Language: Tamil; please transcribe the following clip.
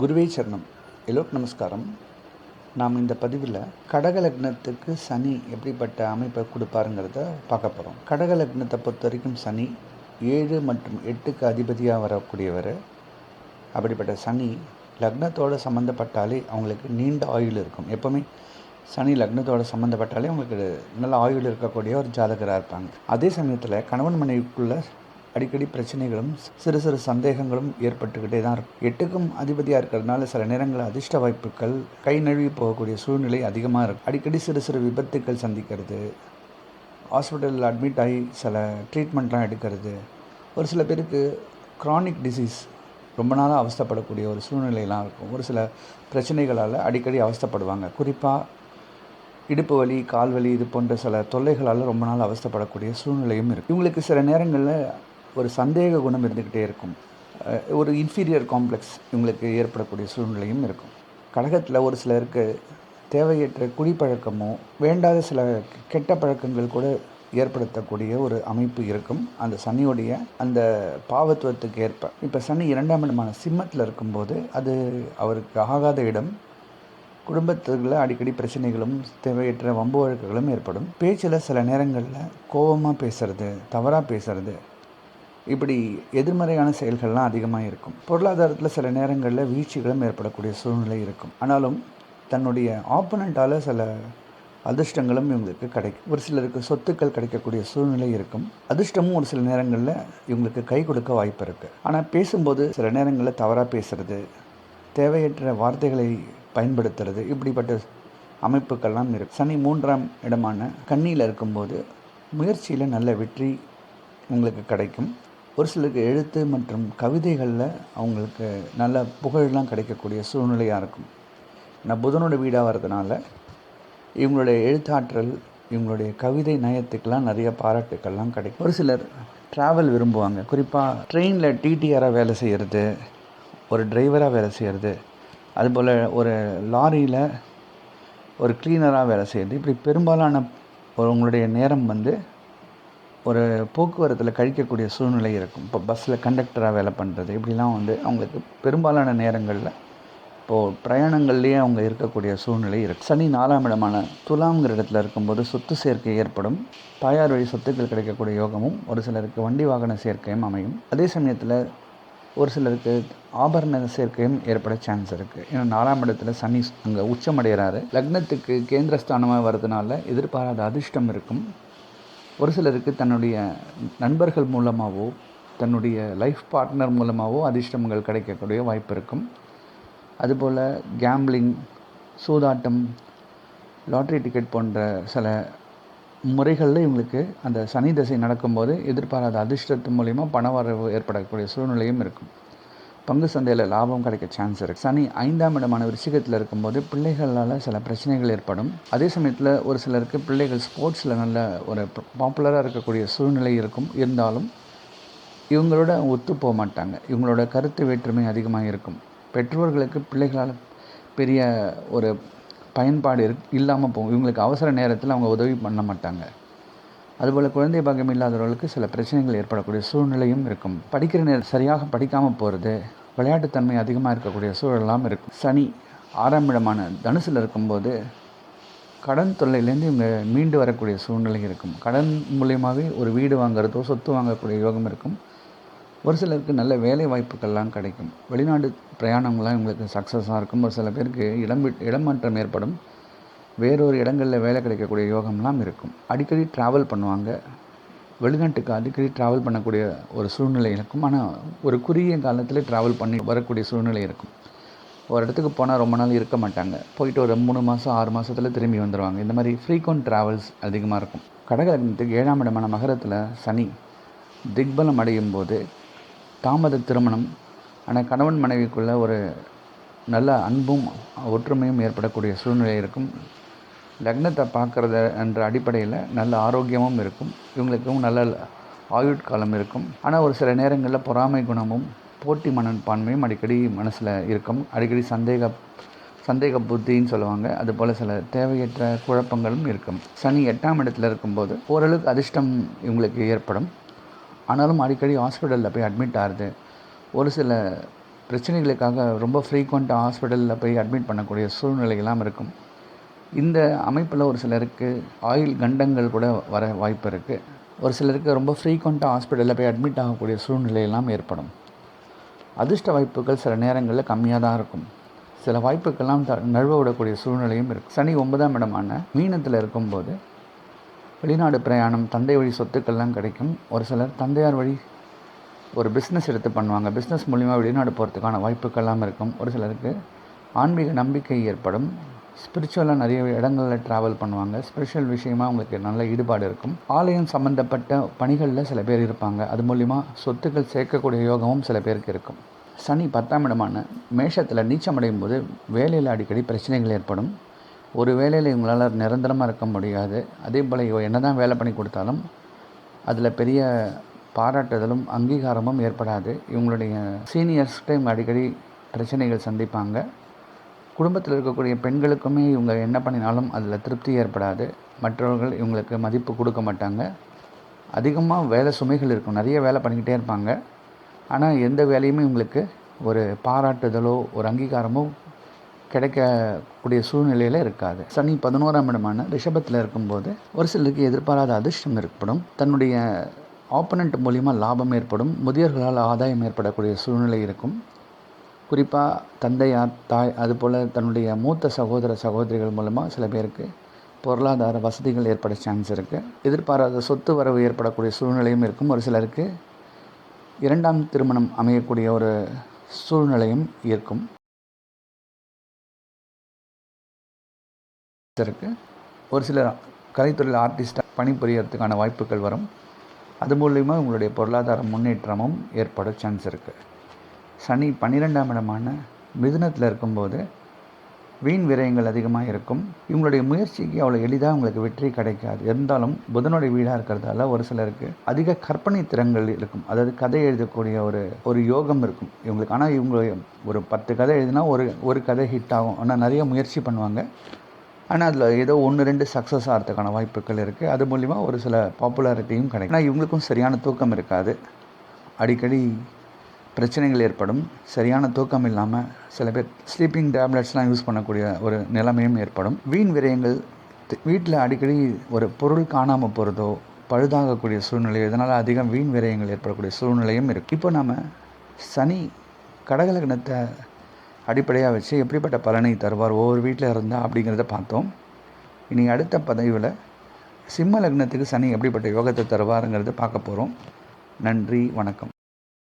குருவே சரணம். எல்லோருக்கும் நமஸ்காரம். நாம் இந்த பதிவில் கடக லக்னத்துக்கு சனி எப்படிப்பட்ட அமைப்பை கொடுப்பாருங்கிறத பார்க்க போகிறோம் கடக லக்னத்தை பொறுத்த வரைக்கும் சனி ஏழு மற்றும் எட்டுக்கு அதிபதியாக வரக்கூடியவர். அப்படிப்பட்ட சனி லக்னத்தோடு சம்மந்தப்பட்டாலே அவங்களுக்கு நீண்ட ஆயுள் இருக்கும். எப்போவுமே சனி லக்னத்தோடு சம்மந்தப்பட்டாலே அவங்களுக்கு நல்ல ஆயுள் இருக்கக்கூடிய ஒரு ஜாதகராக இருப்பாங்க. அதே சமயத்தில் கணவன் மனைவிக்குள்ளே அடிக்கடி பிரச்சனைகளும் சிறு சிறு சந்தேகங்களும் ஏற்பட்டுக்கிட்டே தான் இருக்கும் எட்டுக்கும் அதிபதியாக இருக்கிறதுனால சில நேரங்களில் அதிர்ஷ்ட வாய்ப்புகள் கை நழுவி போகக்கூடிய சூழ்நிலை அதிகமாக இருக்கும் அடிக்கடி சிறு சிறு விபத்துக்கள் சந்திக்கிறது. ஹாஸ்பிட்டலில் அட்மிட் ஆகி சில ட்ரீட்மெண்ட்லாம் எடுக்கிறது. ஒரு சில பேருக்கு க்ரானிக் டிசீஸ் ரொம்ப நாளாக அவஸ்தைப்படக்கூடிய ஒரு சூழ்நிலையெல்லாம் இருக்கும். ஒரு சில பிரச்சனைகளால் அடிக்கடி அவஸ்தைப்படுவாங்க. குறிப்பாக இடுப்பு வலி கால் வலி இது போன்ற சில தொல்லைகளால் ரொம்ப நாள் அவஸ்தப்படக்கூடிய சூழ்நிலையும் இருக்குது இவங்களுக்கு சில நேரங்களில் ஒரு சந்தேக குணம் இருந்துக்கிட்டே இருக்கும். ஒரு இன்ஃபீரியர் காம்ப்ளெக்ஸ் இவங்களுக்கு ஏற்படக்கூடிய சூழ்நிலையும் இருக்கும். கழகத்தில் ஒரு சிலருக்கு தேவையற்ற குடிப்பழக்கமோ வேண்டாத சில கெட்ட பழக்கங்கள் கூட ஏற்படுத்தக்கூடிய ஒரு அமைப்பு இருக்கும். அந்த சனியுடைய அந்த பாவத்துவத்துக்கு ஏற்ப. இப்போ சனி இரண்டாம் இடமான சிம்மத்தில் இருக்கும்போது அது அவருக்கு ஆகாத இடம். குடும்பத்துக்குள்ள அடிக்கடி பிரச்சனைகளும் தேவையற்ற வம்பு வழக்குகளும் ஏற்படும். பேச்சில் சில நேரங்களில் கோபமாக பேசுறது தவறாக பேசுறது இப்படி எதிர்மறையான செயல்கள்லாம் அதிகமாக இருக்கும். பொருளாதாரத்தில் சில நேரங்களில் வீழ்ச்சிகளும் ஏற்படக்கூடிய சூழ்நிலை இருக்கும். ஆனாலும் தன்னுடைய ஆப்போனண்ட்டால் சில அதிர்ஷ்டங்களும் இவங்களுக்கு கிடைக்கும் ஒரு சிலருக்கு சொத்துக்கள் கிடைக்கக்கூடிய சூழ்நிலை இருக்கும். அதிர்ஷ்டமும் ஒரு சில நேரங்களில் இவங்களுக்கு கை கொடுக்க வாய்ப்பு இருக்குது ஆனால் பேசும்போது சில நேரங்களில் தவறாக பேசுறது தேவையற்ற வார்த்தைகளை பயன்படுத்துறது இப்படிப்பட்ட அமைப்புக்கெல்லாம் இருக்கு. சனி மூன்றாம் இடமான கண்ணியில் இருக்கும்போது முயற்சியில் நல்ல வெற்றி உங்களுக்கு கிடைக்கும். ஒரு சிலருக்கு எழுத்து மற்றும் கவிதைகளில் அவங்களுக்கு நல்ல புகழெலாம் கிடைக்கக்கூடிய சூழ்நிலையாக இருக்கும். நான் புதனோட வீடாக வரதுனால இவங்களுடைய எழுத்தாற்றல் இவங்களுடைய கவிதை நயத்துக்கெல்லாம் நிறைய பாராட்டுக்கள்லாம் கிடைக்கும். ஒரு சிலர் ட்ராவல் விரும்புவாங்க. குறிப்பாக ட்ரெயினில் டிடிஆராக வேலை செய்கிறது ஒரு டிரைவராக வேலை செய்கிறது அதுபோல் ஒரு லாரியில் ஒரு க்ளீனராக வேலை செய்கிறது இப்படி பெரும்பாலான ஒரு உங்களுடைய நேரம் வந்து ஒரு போக்குவரத்தில் கழிக்கக்கூடிய சூழ்நிலை இருக்கும். இப்போ பஸ்ஸில் கண்டக்டராக வேலை பண்ணுறது இப்படிலாம் வந்து அவங்களுக்கு பெரும்பாலான நேரங்களில் இப்போது பிரயாணங்கள்லேயே அவங்க இருக்கக்கூடிய சூழ்நிலை இருக்குது சனி நாலாம் இடமான துலாங்கிற இடத்துல இருக்கும்போது சொத்து சேர்க்கை ஏற்படும். தாயார் வழி சொத்துக்கள் கிடைக்கக்கூடிய யோகமும் ஒரு சிலருக்கு வண்டி வாகன சேர்க்கையும் அமையும். அதே சமயத்தில் ஒரு சிலருக்கு ஆபரண சேர்க்கையும் ஏற்பட சான்ஸ் இருக்குது ஏன்னா நாலாம் இடத்துல சனி அங்கே உச்சமடைகிறாரு லக்னத்துக்கு கேந்திரஸ்தானமாக வர்றதுனால எதிர்பாராத அதிர்ஷ்டம் இருக்கும். ஒரு சிலருக்கு தன்னுடைய நண்பர்கள் மூலமாகவோ தன்னுடைய லைஃப் பார்ட்னர் மூலமாகவோ அதிர்ஷ்டங்கள் கிடைக்கக்கூடிய வாய்ப்பு இருக்கும். அதுபோல் கேம்பிளிங் சூதாட்டம் லாட்ரி டிக்கெட் போன்ற சில முறைகளில் இவங்களுக்கு அந்த சனி தசை நடக்கும்போது எதிர்பாராத அதிர்ஷ்டத்து மூலிமா பண வரவு ஏற்படக்கூடிய சூழ்நிலையும் இருக்கும். பங்கு சந்தையில் லாபம் கிடைக்க சான்ஸ் இருக்குது சனி ஐந்தாம் இடமான விருச்சிகத்தில் இருக்கும்போது பிள்ளைகளால் சில பிரச்சனைகள் ஏற்படும். அதே சமயத்தில் ஒரு சிலருக்கு பிள்ளைகள் ஸ்போர்ட்ஸில் நல்ல ஒரு பாப்புலராக இருக்கக்கூடிய சூழ்நிலை இருக்கும். இருந்தாலும் இவங்களோட ஒத்து போக மாட்டாங்க. இவங்களோட கருத்து வேற்றுமை அதிகமாக இருக்கும். பெற்றோர்களுக்கு பிள்ளைகளால் பெரிய ஒரு பயன்பாடு இல்லாமல் போகும். இவங்களுக்கு அவசர நேரத்தில் அவங்க உதவி பண்ண மாட்டாங்க. அதுபோல் குழந்தை பாக்கியம் இல்லாதவர்களுக்கு சில பிரச்சனைகள் ஏற்படக்கூடிய சூழ்நிலையும் இருக்கும். படிக்கிற நேரம் சரியாக படிக்காமல் போகிறது விளையாட்டுத்தன்மை அதிகமாக இருக்கக்கூடிய சூழலாம் இருக்கும். சனி ஆறாம் இடமான தனுசில் இருக்கும்போது கடன் தொல்லையிலேருந்து இவங்க மீண்டு வரக்கூடிய சூழ்நிலை இருக்கும். கடன் மூலியமாகவே ஒரு வீடு வாங்குறதோ சொத்து வாங்கக்கூடிய யோகம் இருக்கும். ஒரு சிலருக்கு நல்ல வேலை வாய்ப்புகள்லாம் கிடைக்கும். வெளிநாடு பிரயாணங்கள்லாம் இவங்களுக்கு சக்ஸஸாக இருக்கும். ஒரு சில பேருக்கு இடம் இடம் இடமாற்றம் ஏற்படும். வேறொரு இடங்களில் வேலை கிடைக்கக்கூடிய யோகம்லாம் இருக்கும். அடிக்கடி ட்ராவல் பண்ணுவாங்க. வெளிநாட்டுக்கு அடிக்கடி ட்ராவல் பண்ணக்கூடிய ஒரு சூழ்நிலை இருக்கும். ஆனால் ஒரு குறுகிய காலத்தில் ட்ராவல் பண்ணி வரக்கூடிய சூழ்நிலை இருக்கும். ஒரு இடத்துக்கு போனால் ரொம்ப நாள் இருக்க மாட்டாங்க. போயிட்டு ஒரு மூணு மாதம் ஆறு மாதத்தில் திரும்பி வந்துடுவாங்க இந்த மாதிரி ஃப்ரீக்வெண்ட் ட்ராவல்ஸ் அதிகமாக இருக்கும். கடகலக்னத்துக்கு ஏழாம் இடமான மகரத்தில் சனி திக்பலம் அடையும் போது தாமத திருமணம். ஆனால் கணவன் மனைவிக்குள்ளே ஒரு நல்ல அன்பும் ஒற்றுமையும் ஏற்படக்கூடிய சூழ்நிலை இருக்கும். லக்னத்தை பார்க்குறது என்ற அடிப்படையில் நல்ல ஆரோக்கியமும் இருக்கும். இவங்களுக்கும் நல்ல ஆயுட்காலம் இருக்கும். ஆனால் ஒரு சில நேரங்களில் பொறாமை குணமும் போட்டி மனப்பான்மையும் அடிக்கடி மனசில் இருக்கும். அடிக்கடி சந்தேக சந்தேக புத்தின்னு சொல்லுவாங்க. அதுபோல் சில தேவையற்ற குழப்பங்களும் இருக்கும். சனி எட்டாம் இடத்துல இருக்கும்போது ஓரளவுக்கு அதிர்ஷ்டம் இவங்களுக்கு ஏற்படும். ஆனாலும் அடிக்கடி ஹாஸ்பிட்டலில் போய் அட்மிட் ஆகுது ஒரு சில பிரச்சனைகளுக்காக ரொம்ப ஃப்ரீக்வெண்ட்டாக ஹாஸ்பிட்டலில் போய் அட்மிட் பண்ணக்கூடிய சூழ்நிலையெல்லாம் இருக்கும். இந்த அமைப்பில் ஒரு சிலருக்கு ஆயில் கண்டங்கள் கூட வர வாய்ப்பு இருக்குது ஒரு சிலருக்கு ரொம்ப ஃப்ரீக்வெண்ட்டாக ஹாஸ்பிட்டலில் போய் அட்மிட் ஆகக்கூடிய சூழ்நிலையெல்லாம் ஏற்படும். அதிர்ஷ்ட வாய்ப்புகள் சில நேரங்களில் கம்மியாக தான் இருக்கும். சில வாய்ப்புக்கெல்லாம் த நழுவ விடக்கூடிய சூழ்நிலையும் இருக்குது சனி ஒன்பதாம் இடமான மீனத்தில் இருக்கும்போது வெளிநாடு பிரயாணம் தந்தை வழி சொத்துக்கள்லாம் கிடைக்கும். ஒரு சிலர் தந்தையார் வழி ஒரு பிஸ்னஸ் எடுத்து பண்ணுவாங்க. பிஸ்னஸ் மூலிமா வெளிநாடு போகிறதுக்கான வாய்ப்புகள்லாம் இருக்கும். ஒரு சிலருக்கு ஆன்மீக நம்பிக்கை ஏற்படும். ஸ்பிரிச்சுவலாக நிறைய இடங்களில் ட்ராவல் பண்ணுவாங்க. ஸ்பிரிச்சுவல் விஷயமா அவங்களுக்கு நல்ல ஈடுபாடு இருக்கும். ஆலயம் சம்மந்தப்பட்ட பணிகளில் சில பேர் இருப்பாங்க. அது மூலிமா சொத்துக்கள் சேர்க்கக்கூடிய யோகமும் சில பேருக்கு இருக்கும். சனி பத்தாம் இடமான மேஷத்தில் நீச்சமடையும் போது வேலையில் அடிக்கடி பிரச்சனைகள் ஏற்படும். ஒரு வேலையில் இவங்களால் நிரந்தரமாக இருக்க முடியாது. அதே போல் இவ என்ன தான் வேலை பண்ணி கொடுத்தாலும் அதில் பெரிய பாராட்டுதலும் அங்கீகாரமும் ஏற்படாது. இவங்களுடைய சீனியர்ஸ்கிட்ட இவங்க அடிக்கடி பிரச்சனைகள் சந்திப்பாங்க. குடும்பத்தில் இருக்கக்கூடிய பெண்களுக்குமே இவங்க என்ன பண்ணினாலும் அதில் திருப்தி ஏற்படாது. மற்றவர்கள் இவங்களுக்கு மதிப்பு கொடுக்க மாட்டாங்க. அதிகமாக வேலை சுமைகள் இருக்கும். நிறைய வேலை பண்ணிக்கிட்டே இருப்பாங்க. ஆனால் எந்த வேலையுமே இவங்களுக்கு ஒரு பாராட்டுதலோ ஒரு அங்கீகாரமோ கிடைக்கக்கூடிய சூழ்நிலையில் இருக்காது. சனி பதினோராம் இடமான ரிஷபத்தில் இருக்கும்போது ஒரு சிலருக்கு எதிர்பாராத அதிர்ஷ்டம் ஏற்படும். தன்னுடைய ஆப்பனண்ட் மூலிமா லாபம் ஏற்படும். முதியோர்களால் ஆதாயம் ஏற்படக்கூடிய சூழ்நிலை இருக்கும். குறிப்பாக தந்தையார் தாய் அதுபோல் தன்னுடைய மூத்த சகோதர சகோதரிகள் மூலமாக சில பேருக்கு பொருளாதார வசதிகள் ஏற்பட சான்ஸ் இருக்குது எதிர்பாராத சொத்து வரவு ஏற்படக்கூடிய சூழ்நிலையும் இருக்கும். ஒரு சிலருக்கு இரண்டாம் திருமணம் அமையக்கூடிய ஒரு சூழ்நிலையும் இருக்கும். இருக்கு. ஒரு சிலர் கலைத்துறையில் ஆர்டிஸ்டாக பணிபுரியறதுக்கான வாய்ப்புகள் வரும். அது மூலிமா உங்களுடைய பொருளாதார முன்னேற்றமும் ஏற்பட சான்ஸ் இருக்குது சனி பன்னிரெண்டாம் இடமான மிதுனத்தில் இருக்கும்போது வீண் விரயங்கள் அதிகமாக இருக்கும். இவங்களுடைய முயற்சிக்கு அவ்வளோ எளிதாக உங்களுக்கு வெற்றி கிடைக்காது. இருந்தாலும் புதனுடைய வீடாக இருக்கிறதால ஒரு சிலருக்கு அதிக கற்பனை திறங்கள் இருக்கும். அதாவது கதை எழுதக்கூடிய ஒரு ஒரு யோகம் இருக்கும். இவங்களுக்கு ஆனால் இவங்க ஒரு பத்து கதை எழுதினா ஒரு ஒரு கதை ஹிட் ஆகும். ஆனால் நிறைய முயற்சி பண்ணுவாங்க. ஆனால் அதில் ஏதோ ஒன்று ரெண்டு சக்ஸஸ் ஆகிறதுக்கான வாய்ப்புகள் இருக்குது அது மூலிமா ஒரு சில பாப்புலாரிட்டியும் கிடைக்கும். ஆனால் இவங்களுக்கும் சரியான தூக்கம் இருக்காது. அடிக்கடி பிரச்சனைகள் ஏற்படும். சரியான தூக்கம் இல்லாமல் சில பேர் ஸ்லீப்பிங் டேப்லெட்ஸ்லாம் யூஸ் பண்ணக்கூடிய ஒரு நிலைமையும் ஏற்படும். வீண் விரயங்கள் வீட்டில் அடிக்கடி ஒரு பொருள் காணாமல் போகிறதோ பழுதாகக்கூடிய சூழ்நிலை இதனால் அதிகம் வீண் விரயங்கள் ஏற்படக்கூடிய சூழ்நிலையும் இருக்குது இப்போ நாம் சனி கடகலக்னத்தை அடிப்படையாக வச்சு எப்படிப்பட்ட பலனை தருவார் ஒவ்வொரு வீட்டில் இருந்தால் அப்படிங்கிறத பார்த்தோம். இனி அடுத்த பதவியில் சிம்ம லக்னத்துக்கு சனி எப்படிப்பட்ட யோகத்தை தருவாருங்கிறத பார்க்க போகிறோம் நன்றி வணக்கம்.